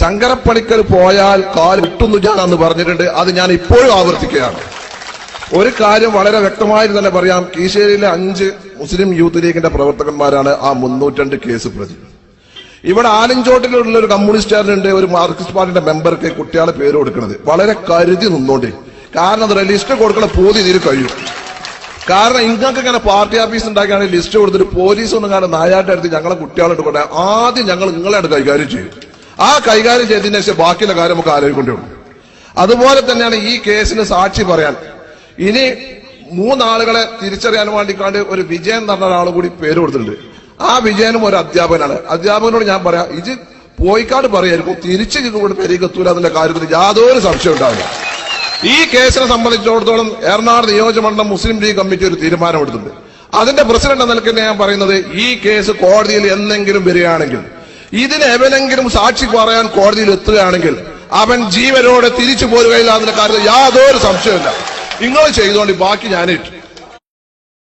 ശങ്കരപ്പണിക്കർ പോയാൽ കാൽ വിട്ടുന്നുജാണെന്ന് പറഞ്ഞിട്ടുണ്ട്. അത് ഞാൻ ഇപ്പോഴും ആവർത്തിക്കുകയാണ്. ഒരു കാര്യം വളരെ വ്യക്തമായി തന്നെ പറയാം. കീശേരിയിലെ അഞ്ച് മുസ്ലിം യൂത്ത് ലീഗിന്റെ പ്രവർത്തകന്മാരാണ് ആ മുന്നൂറ്റണ്ട് കേസ് പ്രതി. ഇവിടെ ആലഞ്ചോട്ടിലുള്ള ഒരു കമ്മ്യൂണിസ്റ്റുകാരനുണ്ട് ഒരു മാർക്സിസ്റ്റ് പാർട്ടിയുടെ മെമ്പർക്ക് കുട്ടികളെ പേര് കൊടുക്കുന്നത് വളരെ കരുതി നിന്നോണ്ട്. കാരണം അത് ലിസ്റ്റ് കൊടുക്കണ പോതി ഇതിൽ കഴിയും. കാരണം ഇങ്ങൾക്ക് ഇങ്ങനെ പാർട്ടി ഓഫീസ് ഉണ്ടാക്കിയാണ് ലിസ്റ്റ് കൊടുത്തിട്ട് പോലീസ് ഒന്നും കാരണം നായാട്ടെടുത്ത് ഞങ്ങളെ കുട്ടികളെ കൊണ്ട് ആദ്യം ഞങ്ങൾ നിങ്ങളെ കൈകാര്യം ചെയ്യും. ആ കൈകാര്യം ചെയ്തതിന് ശേഷം ബാക്കിയുള്ള കാര്യം നമുക്ക് ആലോചിക്കേണ്ടി അതുപോലെ തന്നെയാണ് ഈ കേസിന് സാക്ഷി പറയാൻ. ഇനി മൂന്നാളുകളെ തിരിച്ചറിയാൻ വേണ്ടിക്കാണ്ട് ഒരു വിജയൻ എന്ന് പറഞ്ഞ ഒരാൾ കൂടി പേര് കൊടുത്തിട്ടുണ്ട്. ആ വിജയനും ഒരു അധ്യാപകനാണ്. അധ്യാപകനോട് ഞാൻ പറയാം ഇത് പോയിക്കാട് പറയായിരിക്കും തിരിച്ച് ഇതുകൊണ്ട് പെരീക്ക് എത്തൂല എന്നുള്ള കാര്യത്തിൽ യാതൊരു സംശയം ഉണ്ടാവില്ല. ഈ കേസിനെ സംബന്ധിച്ചിടത്തോളം എറണാകുളം നിയോജകമണ്ഡലം മുസ്ലിം ലീഗ് കമ്മിറ്റി ഒരു തീരുമാനമെടുത്തിട്ടുണ്ട് അതിന്റെ പ്രസിഡന്റ് നിലയ്ക്ക് ഞാൻ പറയുന്നത് ഈ കേസ് കോടതിയിൽ എന്തെങ്കിലും വരികയാണെങ്കിൽ ഇതിന് എവനെങ്കിലും സാക്ഷി പറയാൻ കോടതിയിൽ എത്തുകയാണെങ്കിൽ അവൻ ജീവനോടെ തിരിച്ചു പോരുകയില്ല അതിന്റെ കാര്യത്തിൽ യാതൊരു സംശയമില്ല നിങ്ങൾ ചെയ്തോണ്ട് ബാക്കി ഞാനേറ്റു